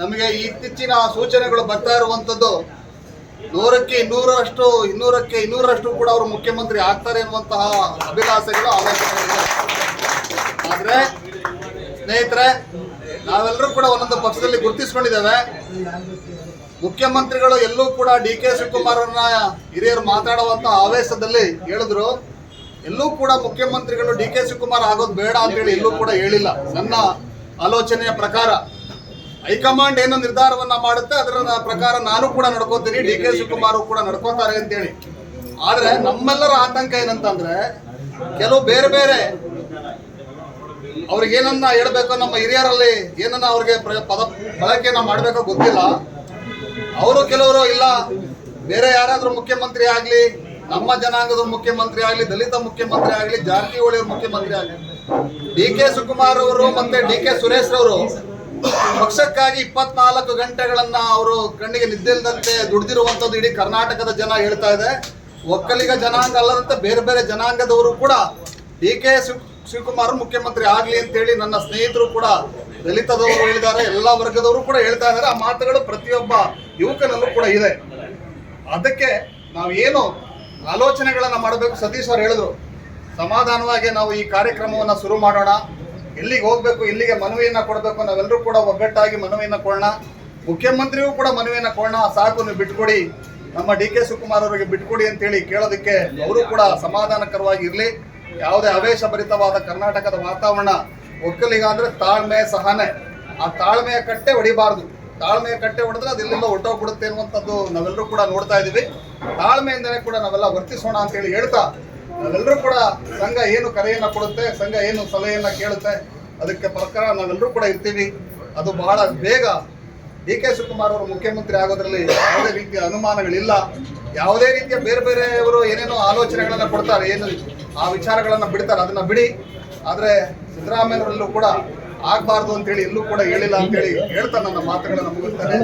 ನಮಗೆ ಇತ್ತೀಚಿನ ಸೂಚನೆಗಳು ಬರ್ತಾ ಇರುವಂಥದ್ದು ನೂರಕ್ಕೆ ಇನ್ನೂರಷ್ಟು ಇನ್ನೂರಕ್ಕೆ ಇನ್ನೂರಷ್ಟು ಕೂಡ ಅವರು ಮುಖ್ಯಮಂತ್ರಿ ಆಗ್ತಾರೆ ಎನ್ನುವಂತಹ ಅಭಿಲಾಷೆಗಳು ಆಲೋಚನೆಗಳಿವೆ. ಆದರೆ, ಸ್ನೇಹಿತರೆ, ನಾವೆಲ್ಲರೂ ಕೂಡ ಒಂದೊಂದು ಪಕ್ಷದಲ್ಲಿ ಗುರುತಿಸ್ಕೊಂಡಿದ್ದೇವೆ. ಮುಖ್ಯಮಂತ್ರಿಗಳು ಎಲ್ಲೂ ಕೂಡ ಡಿ ಕೆ ಶಿವಕುಮಾರನ್ನ ಹಿರಿಯರು ಮಾತಾಡುವಂತ ಆವೇಶದಲ್ಲಿ ಹೇಳಿದ್ರು. ಎಲ್ಲೂ ಕೂಡ ಮುಖ್ಯಮಂತ್ರಿಗಳು ಡಿ ಕೆ ಶಿವಕುಮಾರ್ ಆಗೋದು ಬೇಡ ಅಂತೇಳಿ ಎಲ್ಲೂ ಕೂಡ ಹೇಳಿಲ್ಲ. ನನ್ನ ಆಲೋಚನೆಯ ಪ್ರಕಾರ. ಹೈಕಮಾಂಡ್ ಏನೋ ನಿರ್ಧಾರವನ್ನ ಮಾಡುತ್ತೆ, ಅದರ ಪ್ರಕಾರ ನಾನು ಕೂಡ ನಡ್ಕೋತೀನಿ, ಡಿ ಕೆ ಶಿವಕುಮಾರ್ ಕೂಡ ನಡ್ಕೋತಾರೆ ಅಂತೇಳಿ. ಆದ್ರೆ ನಮ್ಮೆಲ್ಲರ ಆತಂಕ ಏನಂತಂದ್ರೆ, ಕೆಲವು ಬೇರೆ ಬೇರೆ ಅವ್ರಿಗೆ ಏನನ್ನ ಹೇಳ್ಬೇಕು ನಮ್ಮ ಹಿರಿಯರಲ್ಲಿ, ಏನನ್ನ ಅವ್ರಿಗೆ ಪದ ಬಳಕೆಯನ್ನ ಮಾಡ್ಬೇಕೋ ಗೊತ್ತಿಲ್ಲ. ಅವರು ಕೆಲವರು ಇಲ್ಲ, ಬೇರೆ ಯಾರಾದ್ರೂ ಮುಖ್ಯಮಂತ್ರಿ ಆಗ್ಲಿ, ನಮ್ಮ ಜನಾಂಗದ ಮುಖ್ಯಮಂತ್ರಿ ಆಗ್ಲಿ, ದಲಿತ ಮುಖ್ಯಮಂತ್ರಿ ಆಗ್ಲಿ, ಜಾರಕಿಹೊಳಿ ಮುಖ್ಯಮಂತ್ರಿ ಆಗ್ಲಿ, ಡಿ ಕೆ ಸುಕುಮಾರ್ ಅವರು ಮತ್ತೆ ಡಿ ಕೆ ಸುರೇಶ್ ಅವರು ಪಕ್ಷಕ್ಕಾಗಿ ಇಪ್ಪತ್ನಾಲ್ಕು ಗಂಟೆಗಳನ್ನ ಅವರು ಕಣ್ಣಿಗೆ ನಿದ್ದಿಲ್ದಂತೆ ದುಡಿದಿರುವಂತದ್ದು ಇಡೀ ಕರ್ನಾಟಕದ ಜನ ಹೇಳ್ತಾ ಇದೆ. ಒಕ್ಕಲಿಗ ಜನಾಂಗ ಅಲ್ಲದಂತೆ ಬೇರೆ ಬೇರೆ ಜನಾಂಗದವರು ಕೂಡ ಡಿ ಕೆ ಶಿವ್, ಶಿವಕುಮಾರ್ ಮುಖ್ಯಮಂತ್ರಿ ಆಗ್ಲಿ ಅಂತೇಳಿ ನನ್ನ ಸ್ನೇಹಿತರು ಕೂಡ ದಲಿತದವರು ಹೇಳಿದ್ದಾರೆ, ಎಲ್ಲ ವರ್ಗದವರು ಕೂಡ ಹೇಳ್ತಾ ಇದ್ದಾರೆ. ಆ ಮಾತುಗಳು ಪ್ರತಿಯೊಬ್ಬ ಯುವಕನಲ್ಲೂ ಕೂಡ ಇದೆ. ಅದಕ್ಕೆ ನಾವು ಏನು ಆಲೋಚನೆಗಳನ್ನ ಮಾಡಬೇಕು? ಸತೀಶ್ ಅವರು ಹೇಳಿದ್ರು, ಸಮಾಧಾನವಾಗಿ ನಾವು ಈ ಕಾರ್ಯಕ್ರಮವನ್ನ ಶುರು ಮಾಡೋಣ. ಎಲ್ಲಿಗೆ ಹೋಗ್ಬೇಕು ಇಲ್ಲಿಗೆ ಮನವಿಯನ್ನ ಕೊಡಬೇಕು ನಾವೆಲ್ಲರೂ ಕೂಡ ಒಗ್ಗಟ್ಟಾಗಿ ಮನವಿಯನ್ನ ಕೊಡೋಣ. ಮುಖ್ಯಮಂತ್ರಿಯೂ ಕೂಡ ಮನವಿಯನ್ನ ಕೊಡೋಣ. ಸಾಕು, ನೀವು ಬಿಟ್ಕೊಡಿ. ನಮ್ಮ ಡಿ ಕೆ ಶಿವಕುಮಾರ್ ಅವರಿಗೆ ಬಿಟ್ಕೊಡಿ ಅಂತೇಳಿ ಕೇಳೋದಕ್ಕೆ ಅವರು ಕೂಡ ಸಮಾಧಾನಕರವಾಗಿ ಇರಲಿ ಯಾವುದೇ ಆವೇಶಭರಿತವಾದ ಕರ್ನಾಟಕದ ವಾತಾವರಣ ಒಕ್ಕಲಿಗ ಅಂದ್ರೆ ತಾಳ್ಮೆ ಸಹನೆ. ಆ ತಾಳ್ಮೆಯ ಕಟ್ಟೆ ಹೊಡಿಬಾರ್ದು. ತಾಳ್ಮೆಯ ಕಟ್ಟೆ ಹೊಡೆದ್ರೆ ಅದು ಹೊಟ್ಟೋಗ್ಬಿಡುತ್ತೆ ಅನ್ನುವಂಥದ್ದು ನಾವೆಲ್ಲರೂ ಕೂಡ ನೋಡ್ತಾ ಇದ್ದೀವಿ ತಾಳ್ಮೆಯಿಂದಲೇ ಕೂಡ ನಾವೆಲ್ಲ ವರ್ತಿಸೋಣ ಅಂತೇಳಿ ಹೇಳ್ತಾ ನಾವೆಲ್ಲರೂ ಕೂಡ ಸಂಘ ಏನು ಕರೆಯನ್ನ ಕೊಡುತ್ತೆ, ಸಂಘ ಏನು ಸಲಹೆಯನ್ನ ಕೇಳುತ್ತೆ, ಅದಕ್ಕೆ ಪ್ರಕಾರ ನಾವೆಲ್ಲರೂ ಕೂಡ ಇರ್ತೀವಿ. ಅದು ಬಹಳ ಬೇಗ ಡಿ ಕೆ ಶಿವಕುಮಾರ್ ಅವರು ಮುಖ್ಯಮಂತ್ರಿ ಆಗೋದ್ರಲ್ಲಿ ಯಾವುದೇ ರೀತಿಯ ಅನುಮಾನಗಳಿಲ್ಲ. ಯಾವುದೇ ರೀತಿಯ ಬೇರೆ ಬೇರೆಯವರು ಏನೇನೋ ಆಲೋಚನೆಗಳನ್ನು ಕೊಡ್ತಾರೆ, ಏನು ಆ ವಿಚಾರಗಳನ್ನು ಬಿಡ್ತಾರೆ, ಅದನ್ನ ಬಿಡಿ. ಆದರೆ ಸಿದ್ದರಾಮಯ್ಯವರಲ್ಲೂ ಕೂಡ ಆಗಬಾರ್ದು ಅಂತೇಳಿ ಎಲ್ಲೂ ಕೂಡ ಹೇಳಿಲ್ಲ ಅಂತೇಳಿ ಹೇಳ್ತಾ ನನ್ನ ಮಾತುಗಳನ್ನು ಮುಗಿಸ್ತಾರೆ